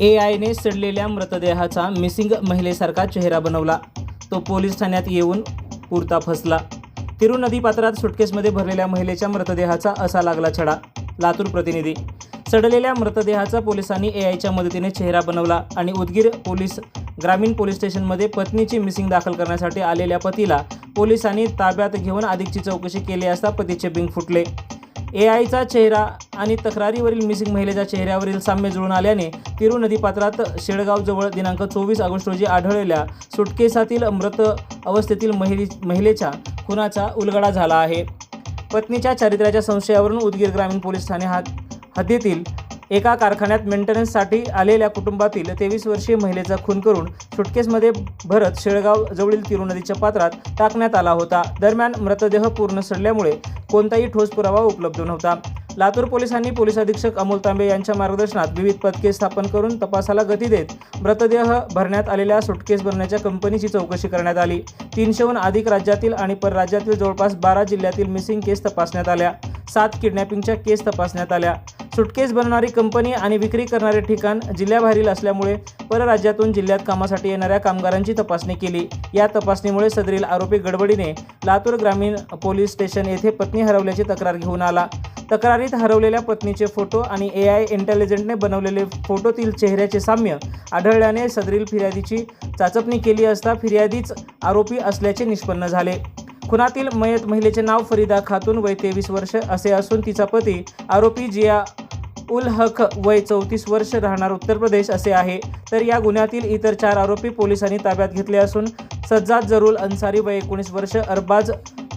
ए आयने सडलेल्या मृतदेहाचा missing महिलेसारखा चेहरा बनवला. तो पोलीस ठाण्यात येऊन पुरता फसला. तिरू नदीपात्रात सुटकेसमध्ये भरलेल्या महिलेच्या मृतदेहाचा असा लागला छडा. लातूर प्रतिनिधी. सडलेल्या मृतदेहाचा पोलिसांनी ए आयच्या मदतीने चेहरा बनवला आणि उदगीर पोलीस ग्रामीण पोलीस स्टेशनमध्ये पत्नीची मिसिंग दाखल करण्यासाठी आलेल्या पतीला पोलिसांनी ताब्यात घेऊन अधिकची चौकशी केली असता पतीचे बिंग फुटले. ए आयचा चेहरा आणि तक्रारीवरील मिसिंग महिलेच्या चेहऱ्यावरील साम्य जुळून आल्याने तिरू नदीपात्रात शेळगावजवळ दिनांक चोवीस ऑगस्ट रोजी आढळलेल्या सुटकेसातील मृत अवस्थेतील महिली महिलेच्या खुनाचा उलगडा झाला आहे. पत्नीच्या चारित्र्याच्या संशयावरून उदगीर ग्रामीण पोलीस ठाणे हात हद्दीतील एका कारखान्यात मेंटेनन्ससाठी आलेल्या कुटुंबातील तेवीस वर्षीय महिलेचा खून करून सुटकेसमध्ये भरत शेळगाव जवळील तिरू नदीच्या पात्रात टाकण्यात आला होता. दरम्यान मृतदेह पूर्ण सडल्यामुळे कोणताही ठोस पुरावा उपलब्ध नव्हता. लातूर पोलिसांनी पोलीस अधीक्षक अमोल तांबे यांच्या मार्गदर्शनात विविध पथके स्थापन करून तपासाला गती देत मृतदेह भरण्यात आलेल्या सुटकेस भरण्याच्या कंपनीची चौकशी करण्यात आली. तीनशेहून अधिक राज्यातील आणि परराज्यातील जवळपास बारा जिल्ह्यातील मिसिंग केस तपासण्यात आल्या. सात किडनॅपिंगच्या केस तपासण्यात आल्या. सुटकेस बनवणारी कंपनी आणि विक्री करणारे ठिकाण जिल्ह्याबाहेरील असल्यामुळे परराज्यातून जिल्ह्यात कामासाठी येणाऱ्या कामगारांची तपासणी केली. या तपासणीमुळे सदरील आरोपी गडबडीने लातूर ग्रामीण पोलीस स्टेशन येथे पत्नी हरवल्याची तक्रार घेऊन आला. तक्रारीत हरवलेल्या पत्नीचे फोटो आणि ए आय इंटेलिजंटने बनवलेले फोटोतील चेहऱ्याचे साम्य आढळल्याने सदरील फिर्यादीची चाचपणी केली असता फिर्यादीच आरोपी असल्याचे निष्पन्न झाले. खुनातील मयत महिलेचे नाव फरीदा खातून वय तेवीस वर्ष असे असून तिचा पती आरोपी जिया उल हक वय चौतीस वर्ष राहणार उत्तर प्रदेश असे आहे. तर या गुन्ह्यातील इतर चार आरोपी पोलिसांनी ताब्यात घेतले असून सज्जाद जरूल अन्सारी वय एकोणीस वर्ष अरबाज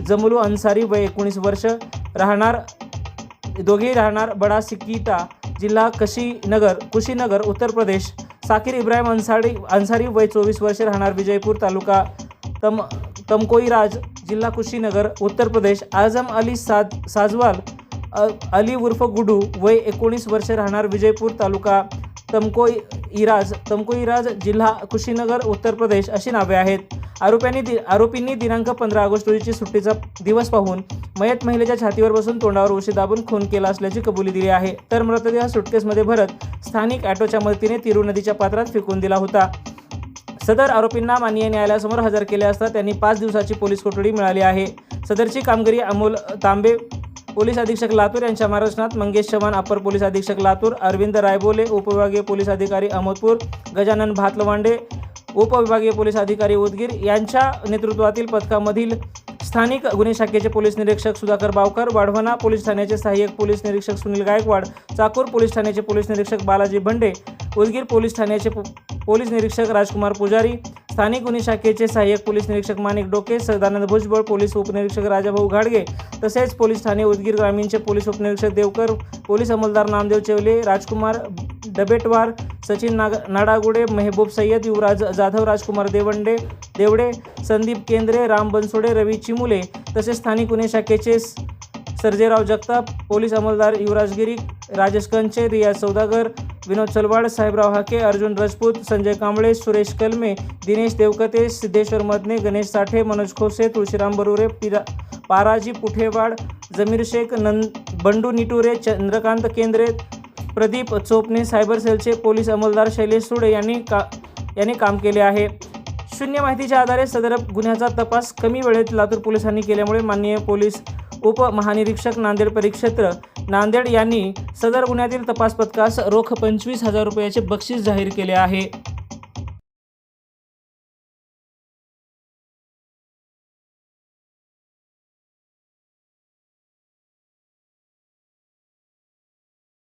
जमलू अन्सारी वय एकोणीस वर्ष राहणार दोघेही राहणार बडा सिकिता जिल्हा कशीनगर कुशीनगर उत्तर प्रदेश. साकीर इब्राहिम अन्सारी अन्सारी वय चोवीस वर्ष राहणार विजयपूर तालुका तम तमकोईराज जिल्हा कुशीनगर उत्तर प्रदेश. आझम अली साज साजवाल अली उर्फ गुडू वय एकोणीस वर्ष राहणार विजयपूर तालुका तमको इराज तमकोईराज जिल्हा कुशीनगर उत्तर प्रदेश अशी नावे आहेत. आरोप्यांनी दि आरोपींनी दिनांक पंधरा ऑगस्ट रोजीची सुट्टीचा दिवस पाहून मयत महिलेच्या छातीवर बसून तोंडावर उशी दाबून खून केला असल्याची कबुली दिली आहे. तर मृतदेह सुटकेसमध्ये भरत स्थानिक ॲटोच्या मदतीने तिरू नदीच्या पात्रात फेकून दिला होता. सदर आरोपींना माननीय न्यायालयासमोर हजर केले असता त्यांनी पाच दिवसाची पोलीस कोठडी मिळाली आहे. सदरची कामगिरी अमोल तांबे पोलीस अधीक्षक लातूर यांच्या मार्गदर्शनात मंगेश चव्हाण अपर पोलीस अधीक्षक लातूर अरविंद रायबोले उपविभागीय पोलीस अधिकारी अहमदपूर गजानन भातलवांडे उपविभागीय पोलीस अधिकारी उदगीर यांच्या नेतृत्वातील पथकामधील स्थानिक गुन्हे शाखेचे पोलीस निरीक्षक सुधाकर बावकर वाढवणा पोलीस ठाण्याचे सहाय्यक पोलीस निरीक्षक सुनील गायकवाड चाकूर पोलीस ठाण्याचे पोलीस निरीक्षक बालाजी भंडे उदगीर पोलीस ठाण्याचे पोलीस निरीक्षक राजकुमार पुजारी स्थानिक गुन्हे शाखेचे सहाय्यक पोलीस निरीक्षक माणिक डोके सदानंद भुजबळ पोलीस उपनिरीक्षक राजाभाऊ घाडगे तसेच पोलीस ठाणे उदगीर ग्रामीणचे पोलीस उपनिरीक्षक देवकर पोलीस अंमलदार नामदेव चेवले राजकुमार डबेटवार सचिन नाग नाडागुडे मेहबूब सय्यद युवराज जाधव राजकुमार देवंडे देवडे संदीप केंद्रे राम बनसोडे रवी चिमुले तसेच स्थानिक गुन्हे शाखेचे सर्जेराव जगताप पोलीस अंमलदार युवराजगिरी राजेश कंचे रियाज सौदागर विनोद चलवाड साहेबराव हाके अर्जुन राजपूत संजय कांबळे सुरेश कलमे दिनेश देवकते सिद्धेश्वर मदने गणेश साठे मनोज खोसे तुळशीराम बरुरे पिरा पाराजी पुठेवाड जमीर शेख नंद बंडू निटुरे चंद्रकांत केंद्रे प्रदीप चोपणे सायबर सेलचे पोलीस अंमलदार शैलेश सुडे यांनी का यांनी काम केले आहे. शून्य माहितीच्या आधारे सदर गुन्ह्याचा तपास कमी वेळेत लातूर पोलिसांनी केल्यामुळे माननीय पोलीस उपमहानिरीक्षक नांदेड परिक्षेत्र नांदेड यांनी सदर गुन्ह्यातील तपास पथकास रोख पंचवीस हजार रुपयाचे बक्षीस जाहीर केले आहे.